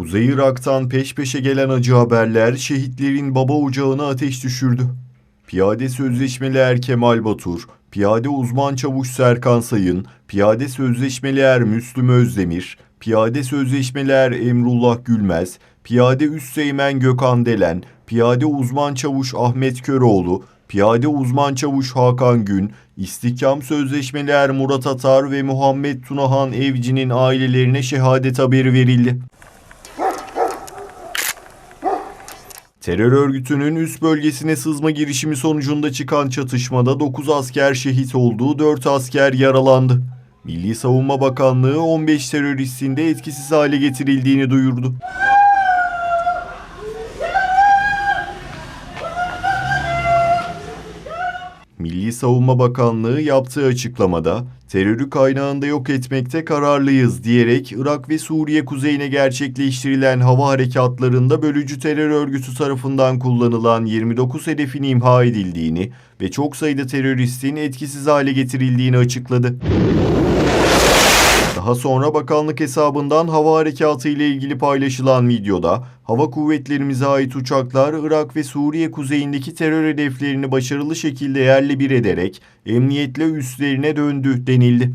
Kuzey Irak'tan peş peşe gelen acı haberler şehitlerin baba ocağına ateş düşürdü. Piyade Sözleşmeli Er Kemal Batur, Piyade Uzman Çavuş Serkan Sayın, Piyade Sözleşmeli Er Müslüm Özdemir, Piyade Sözleşmeli Er Emrullah Gülmez, Piyade Üsteğmen Gökhan Delen, Piyade Uzman Çavuş Ahmet Köroğlu, Piyade Uzman Çavuş Hakan Gün, İstihkam Sözleşmeli Er Murat Atar ve Muhammed Tunahan Evci'nin ailelerine şehadet haberi verildi. Terör örgütünün üst bölgesine sızma girişimi sonucunda çıkan çatışmada 9 asker şehit oldu, 4 asker yaralandı. Milli Savunma Bakanlığı 15 teröristin de etkisiz hale getirildiğini duyurdu. Milli Savunma Bakanlığı yaptığı açıklamada terörü kaynağında yok etmekte kararlıyız diyerek Irak ve Suriye kuzeyine gerçekleştirilen hava harekatlarında bölücü terör örgütü tarafından kullanılan 29 hedefin imha edildiğini ve çok sayıda teröristin etkisiz hale getirildiğini açıkladı. Daha sonra bakanlık hesabından hava harekatı ile ilgili paylaşılan videoda hava kuvvetlerimize ait uçaklar Irak ve Suriye kuzeyindeki terör hedeflerini başarılı şekilde yerle bir ederek emniyetle üslerine döndü denildi.